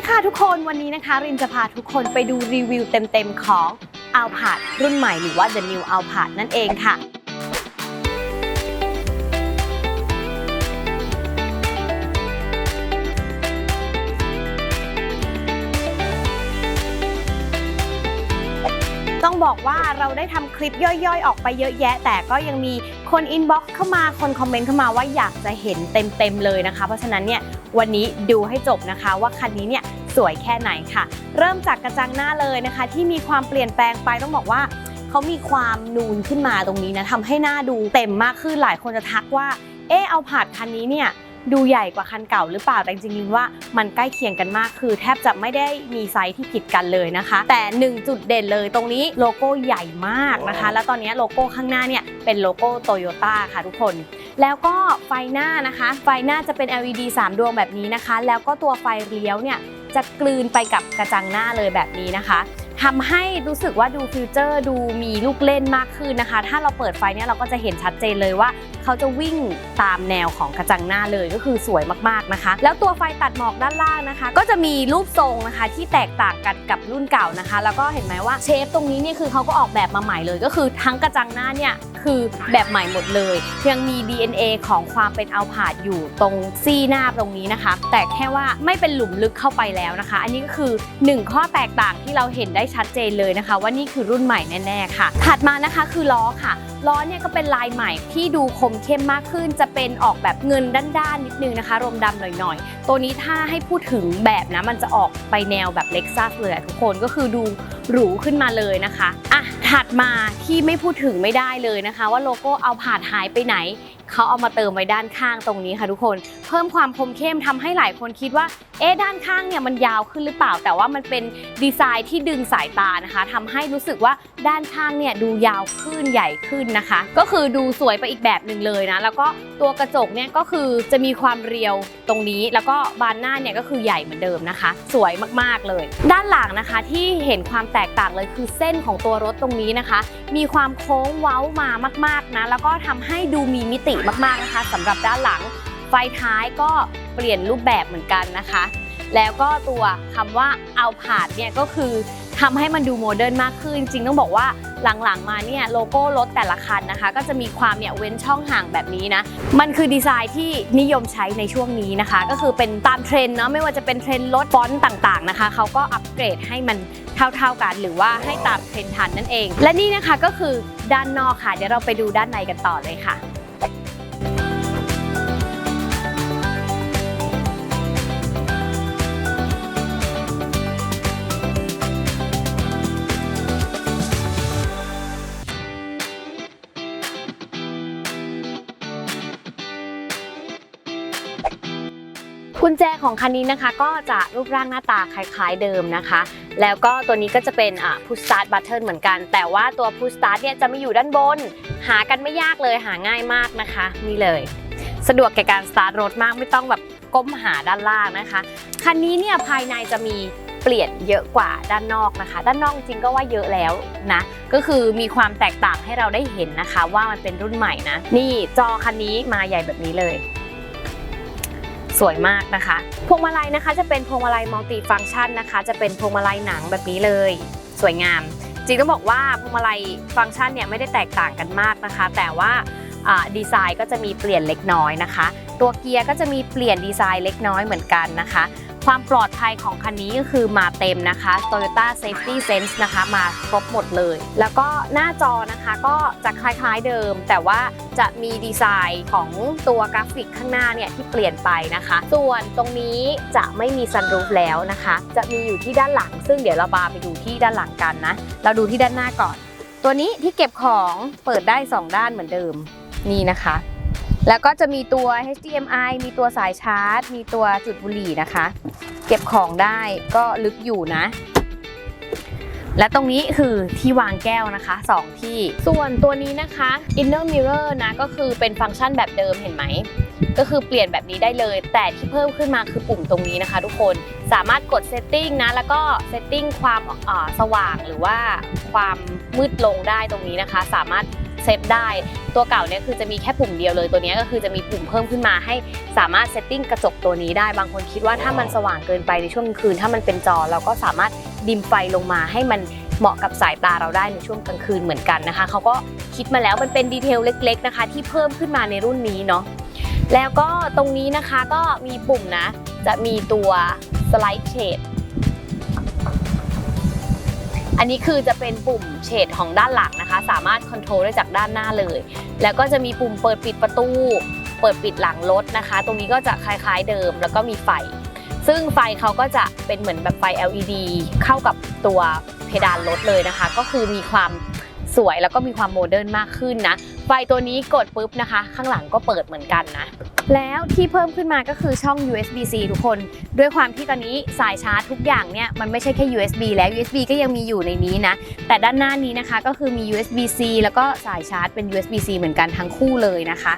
ดีค่ะทุกคนวันนี้นะคะรินจะพาทุกคนไปดูรีวิวเต็มๆของ a l p a d รุ่นใหม่หรือว่า The New a l p a d นั่นเองค่ะ ต้องบอกว่าเราได้ทำคลิปย่อยๆ ออกไปเยอะแยะ แต่ก็ยังมี คนอินบ็อกซ์เข้ามาคนคอมเมนต์เข้ามาว่าอยากจะเห็นเต็มๆเลยนะคะ เพราะฉะนั้นเนี่ยวันนี้ดูให้จบนะคะ ว่าคันนี้เนี่ยสวยแค่ไหนค่ะ เริ่มจากกระจังหน้าเลยนะคะ ที่มีความเปลี่ยนแปลงไปต้องบอกว่าเขามีความนูนขึ้นมาตรงนี้นะทำให้หน้าดูเต็มมากขึ้นหลายคนจะทักว่า เออเอาผาดคันนี้เนี่ย ดูใหญ่กว่าคันเก่าหรือเปล่าแต่จริงๆลินว่ามันใกล้เคียงกันมากคือ แทบจะไม่ได้มีไซส์ที่ผิดกันเลยนะคะ แต่หนึ่งจุดเด่นเลยตรงนี้โลโก้ใหญ่มากนะคะ แล้วตอนนี้โลโก้ข้างหน้าเนี่ยเป็นโลโก้โตโยต้าค่ะทุกคน แล้วก็ไฟหน้านะคะ ไฟหน้าจะเป็น LED 3 ดวงแบบนี้นะคะ แล้วก็ตัวไฟเลี้ยวเนี่ยจะกลืนไปกับกระจังหน้าเลยแบบนี้นะคะทำให้รู้สึกว่าดูฟิวเจอร์ดูมีลูกเล่นมากขึ้นนะคะ ถ้าเราเปิดไฟเนี่ยเราก็จะเห็นชัดเจนเลยว่า เขาจะวิ่งตามแนวของกระจังหน้าเลยก็คือสวยมากๆนะคะ แล้วตัวไฟตัดหมอกด้านล่างนะคะ ก็จะมีรูปทรงนะคะที่แตกต่างกันกับรุ่นเก่านะคะ แล้วก็เห็นไหมว่าเชฟตรงนี้เนี่ยคือเขาก็ออกแบบมาใหม่เลย ก็คือทั้งกระจังหน้าเนี่ยคือแบบใหม่หมดเลย ยังมี DNA ของความเป็นอัลพาดอยู่ตรงซี่หน้าตรงนี้นะคะ แต่แค่ว่าไม่เป็นหลุมลึกเข้าไปแล้วนะคะ อันนี้ก็คือหนึ่งข้อแตกต่างที่เราเห็นได้ชัดเจนเลยนะคะ ว่านี่คือรุ่นใหม่แน่ๆค่ะ ถัดมานะคะคือล้อค่ะล้อเนี่ยก็เป็นลายใหม่ที่ดูคมเข้มมากขึ้น จะเป็นออกแบบเงินด้านๆนิดนึงนะคะ รมดำหน่อยๆ ตัวนี้ถ้าให้พูดถึงแบบนะ มันจะออกไปแนวแบบเล็กซัสเลยทุกคนก็คือดูหรูขึ้นมาเลยนะคะอะถัดมาที่ไม่พูดถึงไม่ได้เลยนะคะ ว่าโลโก้เอาผาดหายไปไหนเขาเอามาเติมไว้ด้านข้างตรงนี้ค่ะทุกคน เพิ่มความคมเข้มทำให้หลายคนคิดว่า เอ๊ะด้านข้างเนี่ยมันยาวขึ้นหรือเปล่า แต่ว่ามันเป็นดีไซน์ที่ดึงสายตานะคะทำให้รู้สึกว่าด้านข้างเนี่ยดูยาวขึ้นใหญ่ขึ้นนะคะ ก็คือดูสวยไปอีกแบบหนึ่งเลยนะ แล้วก็ตัวกระจกเนี่ยก็คือจะมีความเรียวตรงนี้ แล้วก็บานหน้าเนี่ยก็คือใหญ่เหมือนเดิมนะคะ สวยมากๆเลย ด้านหลังนะคะที่เห็นความแตกต่างเลยคือเส้นของตัวรถตรงนี้นะคะ มีความโค้งเว้ามามากๆนะแล้วก็ทำให้ดูมีมิติมากๆนะคะสำหรับด้านหลัง ไฟท้ายก็เปลี่ยนรูปแบบเหมือนกันนะคะ แล้วก็ตัวคำว่าเอาผาดเนี่ยก็คือทำให้มันดูโมเดิร์นมากขึ้น จริงต้องบอกว่าหลังๆมาเนี่ยโลโก้รถแต่ละคันนะคะ ก็จะมีความเนี่ยเว้นช่องห่างแบบนี้นะ มันคือดีไซน์ที่นิยมใช้ในช่วงนี้นะคะ ก็คือเป็นตามเทรนเนาะไม่ว่าจะเป็นเทรนรถฟอนต์ต่างๆนะคะเขาก็อัปเกรดให้มันเท่าๆกันหรือว่าให้ตามเทรนทันนั่นเอง และนี่นะคะก็คือด้านนอกค่ะ เดี๋ยวเราไปดูด้านในกันต่อเลยค่ะ กุญแจของคันนี้นะคะก็จะรูปร่างหน้าตาคล้ายๆเดิมนะคะ แล้วก็ตัวนี้ก็จะเป็นอ่า push start button เหมือนกัน แต่ว่าตัว push start เนี่ยจะไม่อยู่ด้านบน หากันไม่ยากเลยหาง่ายมากนะคะนี่เลย สะดวกแก่การสตาร์ทรถมากไม่ต้องแบบก้มหาด้านล่างนะคะคันนี้เนี่ยภายในจะมีเปลี่ยนเยอะกว่าด้านนอกนะคะ ด้านนอกจริงก็ว่าเยอะแล้วนะ ก็คือมีความแตกต่างให้เราได้เห็นนะคะ ว่ามันเป็นรุ่นใหม่นะ นี่จอคันนี้มาใหญ่แบบนี้เลย สวยมากนะคะ พวงมาลัยนะคะจะเป็นพวงมาลัยมัลติฟังก์ชันนะคะ จะเป็นพวงมาลัยหนังแบบนี้เลย สวยงาม จริงต้องบอกว่าพวงมาลัยฟังก์ชันเนี่ยไม่ได้แตกต่างกันมากนะคะ แต่ว่าอ่าดีไซน์ก็จะมีเปลี่ยนเล็กน้อยนะคะ ตัวเกียร์ก็จะมีเปลี่ยนดีไซน์เล็กน้อยเหมือนกันนะคะ ความปลอดภัยของคันนี้ก็คือมาเต็มนะคะ Toyota Safety Sense นะคะมาครบหมดเลย แล้วก็หน้าจอนะคะก็จะคล้ายๆเดิม แต่ว่าจะมีดีไซน์ของตัวกราฟิกข้างหน้าเนี่ยที่เปลี่ยนไปนะคะ ส่วนตรงนี้จะไม่มีซันรูฟแล้วนะคะ จะมีอยู่ที่ด้านหลัง ซึ่งเดี๋ยวเราบาไปดูที่ด้านหลังกันนะ เราดูที่ด้านหน้าก่อน ตัวนี้ที่เก็บของเปิดได้ 2 ด้านเหมือนเดิมนี่นะคะ แล้วก็จะมีตัว HDMI มีตัวสายชาร์จ มีตัวจุดบุหรี่นะคะ เก็บของได้ก็ลึกอยู่นะ และตรงนี้คือที่วางแก้วนะคะ 2 ที่ ส่วนตัวนี้นะคะ inner mirror นะก็คือเป็นฟังก์ชันแบบเดิมเห็นไหม ก็คือเปลี่ยนแบบนี้ได้เลย แต่ที่เพิ่มขึ้นมาคือปุ่มตรงนี้นะคะ ทุกคนสามารถกด setting นะ แล้วก็ setting ความสว่างหรือว่าความมืดลงได้ตรงนี้นะคะ สามารถ เซตได้ ตัวเก่าเนี่ยคือจะมีแค่ปุ่มเดียวเลยตัวนี้ก็คือจะมีปุ่มเพิ่มขึ้นมาให้สามารถเซตติ้งกระจกตัวนี้ได้บางคนคิดว่าถ้ามันสว่างเกินไปในช่วงกลางคืน ถ้ามันเป็นจอเราก็สามารถดิมไฟลงมาให้มันเหมาะกับสายตาเราได้ในช่วงกลางคืนเหมือนกันนะคะเขาก็คิดมาแล้วมันเป็นดีเทลเล็ก ๆนะคะ ที่เพิ่มขึ้นมาในรุ่นนี้เนาะแล้วก็ตรงนี้นะคะก็มีปุ่มนะ จะมีตัวสไลด์เชด อันนี้คือจะเป็นปุ่มเฉดของด้านหลังนะคะ สามารถคอนโทรลได้จากด้านหน้าเลย แล้วก็จะมีปุ่มเปิดปิดประตู เปิดปิดหลังรถนะคะ ตรงนี้ก็จะคล้ายๆเดิม แล้วก็มีไฟ ซึ่งไฟเขาก็จะเป็นเหมือนแบบไฟ LED เข้ากับตัวเพดานรถเลยนะคะ ก็คือมีความสวยแล้วก็มีความโมเดิร์นมากขึ้นนะ ไฟตัวนี้กดปุ๊บนะคะ ข้างหลังก็เปิดเหมือนกันนะ แล้วที่เพิ่มขึ้นมาก็คือช่อง USB-C ทุกคน ด้วยความที่ตอนนี้สายชาร์จทุกอย่างเนี่ยมันไม่ใช่แค่ USB แล้ว USB ก็ยังมีอยู่ในนี้นะ แต่ด้านหน้านี้นะคะก็คือมี USB-C แล้วก็สายชาร์จเป็น USB-C เหมือนกันทั้งคู่เลยนะคะ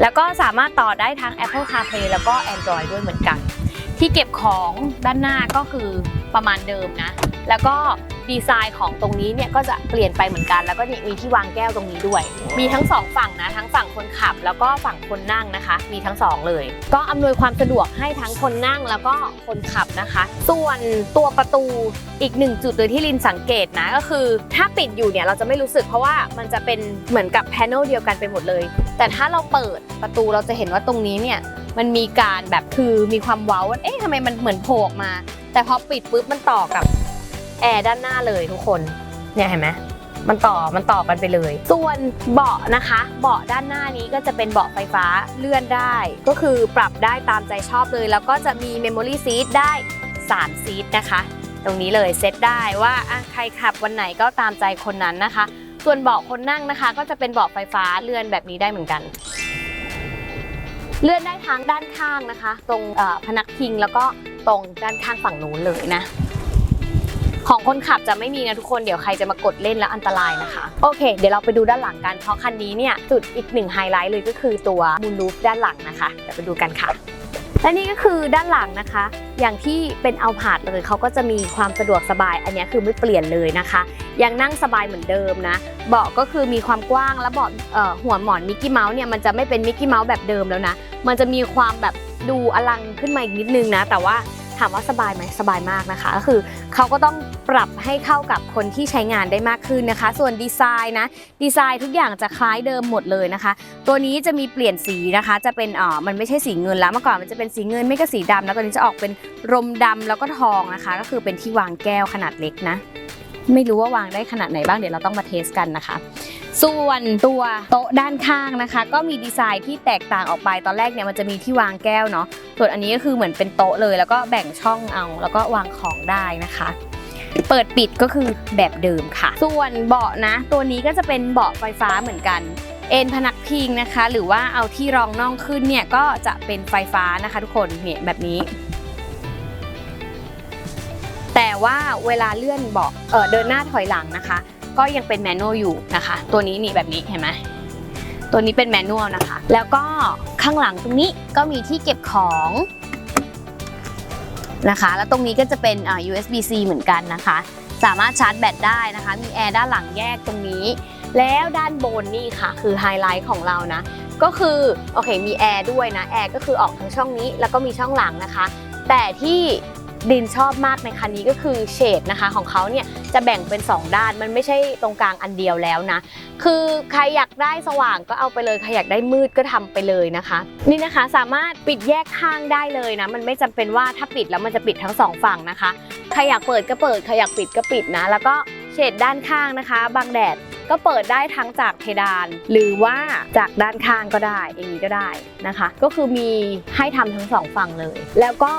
แล้วก็สามารถต่อได้ทั้ง Apple CarPlay แล้วก็ Android ด้วยเหมือนกัน ที่เก็บของด้านหน้าก็คือประมาณเดิมนะ แล้วก็ ดีไซน์ของตรงนี้เนี่ยก็จะเปลี่ยนไปเหมือนกัน แล้วก็นี่มีที่วางแก้วตรงนี้ด้วย มีทั้งสองฝั่งนะ ทั้งฝั่งคนขับ แล้วก็ฝั่งคนนั่งนะคะ มีทั้งสองเลย ก็อำนวยความสะดวกให้ทั้งคนนั่งแล้วก็คนขับนะคะ ส่วนตัวประตูอีกหนึ่งจุดเลยที่ลินสังเกตนะก็คือ ถ้าปิดอยู่เนี่ยเราจะไม่รู้สึกเพราะว่ามันจะเป็นเหมือนกับแพนเนลเดียวกันไปหมดเลย แต่ถ้าเราเปิดประตูเราจะเห็นว่าตรงนี้เนี่ยมันมีการแบบคือมีความเว้าว่าเอ๊ะทำไมมันเหมือนโผล่ออกมา แต่พอปิดปุ๊บมันต่อกับ แอร์ด้านหน้าเลยทุกคน เนี่ยเห็นไหมมันต่อมันต่อกันไปเลย ส่วนเบาะนะคะ เบาะด้านหน้านี้ก็จะเป็นเบาะไฟฟ้าเลื่อนได้ ก็คือปรับได้ตามใจชอบเลย แล้วก็จะมี Memory Seat ได้3ซีทนะคะ ตรงนี้เลยเซตได้ว่าอะใครขับวันไหนก็ตามใจคนนั้นนะคะ ส่วนเบาะคนนั่งนะคะ ก็จะเป็นเบาะไฟฟ้าเลื่อนแบบนี้ได้เหมือนกัน เลื่อนได้ทั้งด้านข้างนะคะ ตรงพนักพิงแล้วก็ตรงด้านข้างฝั่งนู้นเลยนะ ของคนขับจะไม่มีนะทุกคนเดี๋ยวใครจะมากดเล่นแล้วอันตรายนะคะ โอเค เดี๋ยวเราไปดูด้านหลังกันเพราะคันนี้เนี่ยจุดอีกหนึ่งไฮไลท์เลยก็คือตัวมูนรูฟด้านหลังนะคะเดี๋ยวไปดูกันค่ะและนี่ก็คือด้านหลังนะคะ อย่างที่เป็นเอาผาดเลยเขาก็จะมีความสะดวกสบาย อันนี้คือไม่เปลี่ยนเลยนะคะ ยังนั่งสบายเหมือนเดิมนะเบาะก็คือมีความกว้างและเบาะหัวหมอนมิกกี้เมาส์เนี่ยมันจะไม่เป็นมิกกี้เมาส์แบบเดิมแล้วนะ มันจะมีความแบบดูอลังขึ้นมาอีกนิดนึงนะ แต่ว่า ถามว่าสบายไหมสบายมากนะคะก็คือเขาก็ต้องปรับให้เข้ากับคนที่ใช้งานได้มากขึ้นนะคะ ส่วนดีไซน์นะดีไซน์ทุกอย่างจะคล้ายเดิมหมดเลยนะคะ ตัวนี้จะมีเปลี่ยนสีนะคะ จะเป็นอ่อมันไม่ใช่สีเงินแล้วเมื่อก่อนมันจะเป็นสีเงินไม่ก็สีดำนะตัวนี้จะออกเป็นรมดำแล้วก็ทองนะคะ ก็คือเป็นที่วางแก้วขนาดเล็กนะ ไม่รู้ว่าวางได้ขนาดไหนบ้างเดี๋ยวเราต้องมาเทสกันนะคะ ส่วนตัวโต๊ะด้านข้างนะคะ ก็มีดีไซน์ที่แตกต่างออกไปตอนแรกเนี่ยมันจะมีที่วางแก้วเนาะส่วนอันนี้ก็คือเหมือนเป็นโต๊ะเลย แล้วก็แบ่งช่องเอา แล้วก็วางของได้นะคะ เปิดปิดก็คือแบบเดิมค่ะ ส่วนเบาะนะ ตัวนี้ก็จะเป็นเบาะไฟฟ้าเหมือนกันเอ็นพนักพิงนะคะ หรือว่าเอาที่รองน่องขึ้นเนี่ยก็จะเป็นไฟฟ้านะคะทุกคนเนี่ยแบบนี้ แต่ว่าเวลาเลื่อนเบาะเออเดินหน้าถอยหลังนะคะ ก็ยังเป็นแมนนวลอยู่นะคะ ตัวนี้นี่แบบนี้เห็นไหมตัวนี้เป็นแมนนวลนะคะ แล้วก็ข้างหลังตรงนี้ก็มีที่เก็บของนะคะ แล้วตรงนี้ก็จะเป็น USB-C เหมือนกันนะคะ สามารถชาร์จแบตได้นะคะ มีแอร์ด้านหลังแยกตรงนี้ แล้วด้านบนนี่ค่ะ คือไฮไลท์ของเรานะ ก็คือโอเคมีแอร์ด้วยนะ แอร์ก็คือออกทางช่องนี้ แล้วก็มีช่องหลังนะคะ แต่ที่ ดินชอบมากในคันนี้ก็คือเฉดนะคะของเขาเนี่ยจะแบ่งเป็น 2 ด้านมันไม่ใช่ตรงกลางอันเดียวแล้วนะ คือใครอยากได้สว่างก็เอาไปเลยใครอยากได้มืดก็ทำไปเลยนะคะ นี่นะคะสามารถปิดแยกข้างได้เลยนะ มันไม่จำเป็นว่าถ้าปิดแล้วมันจะปิดทั้งสองฝั่งนะคะ ใครอยากเปิดก็เปิดใครอยากปิดก็ปิดนะ แล้วก็ เฉดด้านข้างนะคะบังแดดก็เปิดได้ทั้งจากเพดาน หรือว่าจากด้านข้างก็ได้อย่างนี้ก็ได้นะคะ ก็คือมีให้ทำทั้งสองฝั่งเลย แล้วก็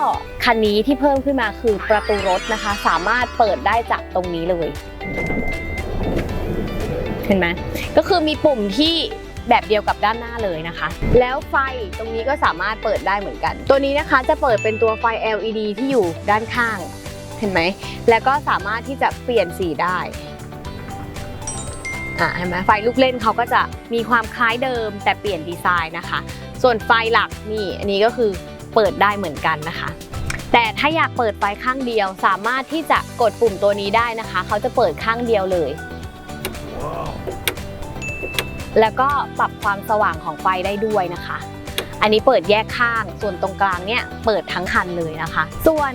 คันนี้ที่เพิ่มขึ้นมาคือประตูรถนะคะ สามารถเปิดได้จากตรงนี้เลย เห็นไหมก็คือมีปุ่มที่แบบเดียวกับด้านหน้าเลยนะคะ แล้วไฟตรงนี้ก็สามารถเปิดได้เหมือนกัน ตัวนี้นะคะจะเปิดเป็นตัวไฟ LED ที่อยู่ด้านข้าง เห็นไหม แล้วก็สามารถที่จะเปลี่ยนสีได้อะเห็นไหมไฟลูกเล่นเขาก็จะมีความคล้ายเดิมแต่เปลี่ยนดีไซน์นะคะ ส่วนไฟหลักนี่อันนี้ก็คือเปิดได้เหมือนกันนะคะ แต่ถ้าอยากเปิดไฟข้างเดียว สามารถที่จะกดปุ่มตัวนี้ได้นะคะ เขาจะเปิดข้างเดียวเลย แล้วก็ปรับความสว่างของไฟได้ด้วยนะคะ อันนี้เปิดแยกข้าง ส่วนตรงกลางเนี่ยเปิดทั้งคันเลยนะคะ ส่วน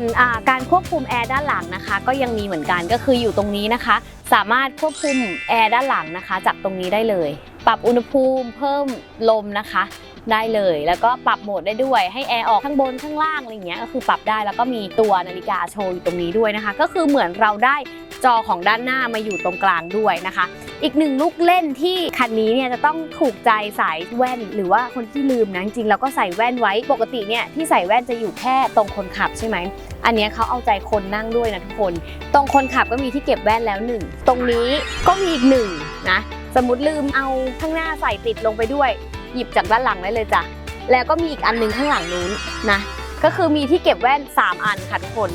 การควบคุมแอร์ด้านหลังนะคะ ก็ยังมีเหมือนกันก็คืออยู่ตรงนี้นะคะ สามารถควบคุมแอร์ด้านหลังนะคะ จากตรงนี้ได้เลย ปรับอุณหภูมิเพิ่มลมนะคะ ได้เลย แล้วก็ปรับโหมดได้ด้วย ให้แอร์ออกข้างบนข้างล่างอะไรเงี้ยก็คือปรับได้แล้วก็มีตัวนาฬิกาโชว์อยู่ตรงนี้ด้วยนะคะ ก็คือเหมือนเราได้จอของด้านหน้ามาอยู่ตรงกลางด้วยนะคะ อีกหนึ่งลูกเล่นที่คันนี้เนี่ยจะต้องถูกใจสายแว่น หรือว่าคนที่ลืมนะจริงๆเราก็ใส่แว่นไว้ปกติเนี่ยที่ใส่แว่นจะอยู่แค่ตรงคนขับใช่ไหมอันนี้เขาเอาใจคนนั่งด้วยนะทุกคน ตรงคนขับก็มีที่เก็บแว่นแล้วหนึ่งตรงนี้ก็มีอีกหนึ่งนะสมมติลืมเอาข้างหน้าใส่ติดลงไปด้วย หยิบจากด้านหลังได้เลยจ้ะแล้วก็มีอีกอันหนึงข้างหลังนู้นนะก็คือมีที่เก็บแว่น 3 อันค่ะทุกคน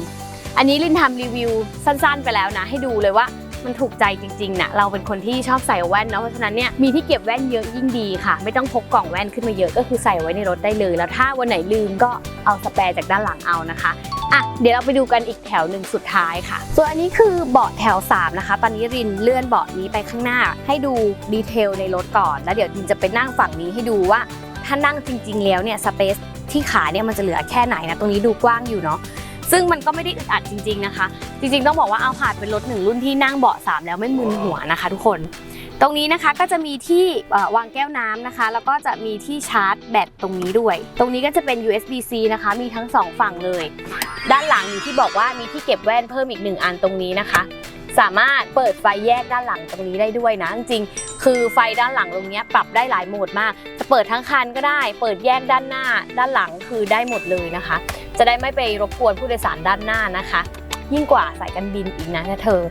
อันนี้ลินทำรีวิวสั้นๆ ไปแล้วนะ ให้ดูเลยว่า มันถูกใจจริงๆนะเราเป็นคนที่ชอบใส่แว่นเนาะเพราะฉะนั้นเนี่ยมีที่เก็บแว่นเยอะยิ่งดีค่ะ ไม่ต้องพกกล่องแว่นขึ้นมาเยอะก็คือใส่ไว้ในรถได้เลย แล้วถ้าวันไหนลืมก็เอาสแปรจากด้านหลังเอานะคะอะเดี๋ยวเราไปดูกันอีกแถวหนึ่งสุดท้ายค่ะ ส่วนอันนี้คือเบาะแถว 3 นะคะ ตอนนี้รินเลื่อนเบาะนี้ไปข้างหน้า ให้ดูดีเทลในรถก่อน แล้วเดี๋ยวรินจะไปนั่งฝั่งนี้ให้ดูว่า ถ้านั่งจริง ๆ แล้วเนี่ยสเปซที่ขาเนี่ยมันจะเหลือแค่ไหนนะ ตรงนี้ดูกว้างอยู่เนาะ ซึ่งมันก็ไม่ได้อึดอัดจริง ๆนะคะ จริงๆต้องบอกว่าเอาผาดเป็นรถหนึ่งรุ่นที่นั่งเบาะ3แล้วไม่มึนหัวนะคะทุกคน ตรงนี้นะคะก็จะมีที่วางแก้วน้ำนะคะ แล้วก็จะมีที่ชาร์จแบตตรงนี้ด้วย ตรงนี้ก็จะเป็น USB-C นะคะ มีทั้งสองฝั่งเลย ด้านหลังอยู่ที่บอกว่ามีที่เก็บแว่นเพิ่มอีกหนึ่งอันตรงนี้นะคะสามารถเปิดไฟแยกด้านหลังตรงนี้ได้ด้วยนะ จริงๆคือไฟด้านหลังตรงนี้ปรับได้หลายโหมดมาก จะเปิดทั้งคันก็ได้ เปิดแยกด้านหน้า ด้านหลังคือได้หมดเลยนะคะ จะได้ไม่ไปรบกวนผู้โดยสารด้านหน้านะคะ ยิ่งกว่าสายการบินอีกนะเธอ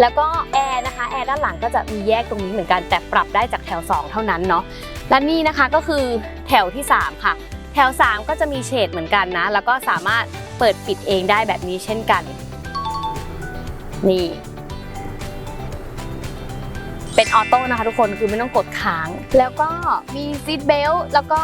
แล้วก็แอร์นะคะแอร์ด้านหลังก็จะมีแยกตรงนี้เหมือนกันแต่ปรับได้จากแถว 2 เท่านั้นเนาะและนี่นะคะก็คือแถวที่ 3 ค่ะ แถว 3 ก็จะมีเฉดเหมือนกันนะ แล้วก็สามารถเปิดปิดเองได้แบบนี้เช่นกัน นี่ เป็นออโต้นะคะทุกคนคือไม่ต้องกดค้าง แล้วก็มีซีทเบลต์แล้วก็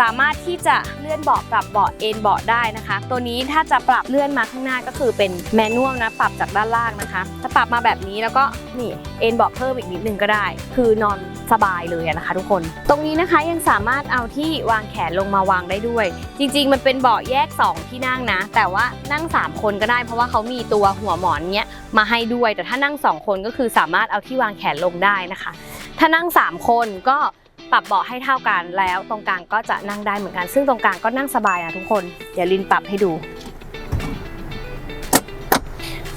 สามารถที่จะเลื่อนเบาะปรับเบาะเอนเบาะได้นะคะ ตัวนี้ถ้าจะปรับเลื่อนมาข้างหน้าก็คือเป็นแมนนวลนะปรับจากด้านล่างนะคะถ้าปรับมาแบบนี้แล้วก็นี่เอนเบาะเพิ่มอีกนิดนึงก็ได้ คือนอนสบายเลยนะคะ ทุกคน ตรงนี้นะคะยังสามารถเอาที่วางแขนลงมาวางได้ด้วย จริง ๆ มันเป็นเบาะแยก 2 ที่นั่งนะ แต่ว่านั่ง 3 คนก็ได้เพราะว่าเขามีตัวหัวหมอนเนี้ย มาให้ด้วย แต่ถ้านั่ง 2 คนก็คือสามารถเอาที่วางแขนลงได้นะคะ ถ้านั่ง 3 คนก็ปรับเบาะให้เท่ากันแล้วตรงกลางก็จะนั่งได้เหมือนกัน ซึ่งตรงกลางก็นั่งสบายนะทุกคนเดี๋ยวลินปรับให้ดู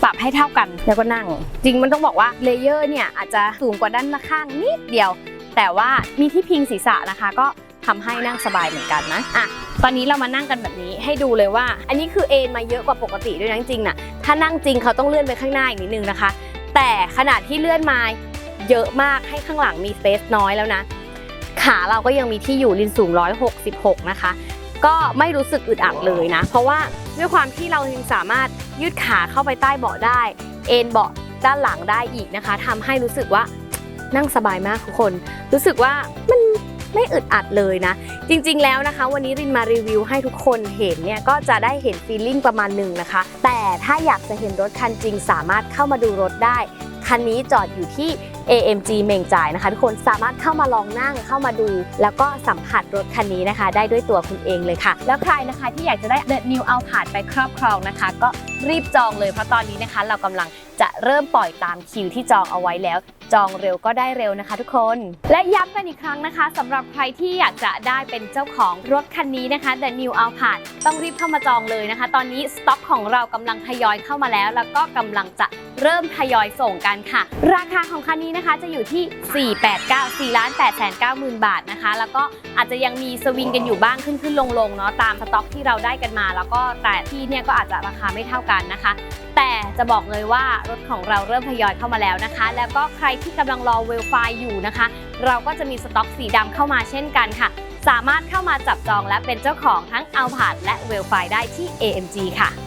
ปรับให้เท่ากันแล้วก็นั่ง จริงมันต้องบอกว่าเลเยอร์เนี่ยอาจจะสูงกว่าด้านข้างนิดเดียว แต่ว่ามีที่พิงศีรษะนะคะ ก็ ทำให้นั่งสบายเหมือนกันนะอะตอนนี้เรามานั่งกันแบบนี้ให้ดูเลยว่า อันนี้คือเอนมาเยอะกว่าปกติด้วยนะจริงๆนะถ้านั่งจริงเขาต้องเลื่อนไปข้างหน้าอีกนิดนึงนะคะ แต่ขนาดที่เลื่อนมาเยอะมากให้ข้างหลังมีสเปซน้อยแล้วนะ ขาเราก็ยังมีที่อยู่ลินสูง 166 นะคะ ก็ไม่รู้สึกอึดอัดเลยนะ เพราะว่าด้วยความที่เรายังสามารถยืดขาเข้าไปใต้เบาะได้ เอนเบาะด้านหลังได้อีกนะคะทำให้รู้สึกว่านั่งสบายมากทุกคน รู้สึกว่า ไม่อึดอัดเลยนะ จริงๆแล้วนะคะ วันนี้รินมารีวิวให้ทุกคนเห็นเนี่ยก็จะได้เห็นฟีลลิ่งประมาณหนึ่งนะคะ แต่ถ้าอยากจะเห็นรถคันจริง สามารถเข้ามาดูรถได้ คันนี้จอดอยู่ที่ AMG เมงจ่ายนะคะ ทุกคนสามารถเข้ามาลองนั่งเข้ามาดู แล้วก็สัมผัสรถคันนี้นะคะ ได้ด้วยตัวคุณเองเลยค่ะ แล้วใครนะคะที่อยากจะได้ The New a l p a r d ไปครอบครองนะคะ ก็รีบจองเลยเพราะตอนนี้นะคะ เรากำลังจะเริ่มปล่อยตามคิวที่จองเอาไว้แล้ว จองเร็วก็ได้เร็วนะคะทุกคน และย้ำกันอีกครั้งนะคะสำหรับใครที่อยากจะได้เป็นเจ้าของรถคันนี้นะคะ The New a l p a r d ต้องรีบเข้ามาจองเลยนะคะ ตอนนี้สต็อกของเรากำลังทยอยเข้ามาแล้ว แล้วก็กำลังจะเริ่มทยอยส่งกันค่ะ ราคาของคันนี้นะคะจะอยู่ที่ 489 4ล้าน8แสน9หมื่นบาทนะคะ แล้วก็อาจจะยังมีสวิงกันอยู่บ้างขึ้นขึ้นลงลงๆเนาะตามสต็อกที่เราได้กันมา แล้วก็แต่ที่เนี่ยก็อาจจะราคาไม่เท่ากันนะคะ แต่จะบอกเลยว่ารถของเราเริ่มทยอยเข้ามาแล้วนะคะ แล้วก็ใครที่กำลังรอเวลไฟอยู่นะคะ เราก็จะมีสต็อกสีดำเข้ามาเช่นกันค่ะ สามารถเข้ามาจับจองและเป็นเจ้าของทั้งเอาผาดและเวลไฟได้ที่ AMG ค่ะ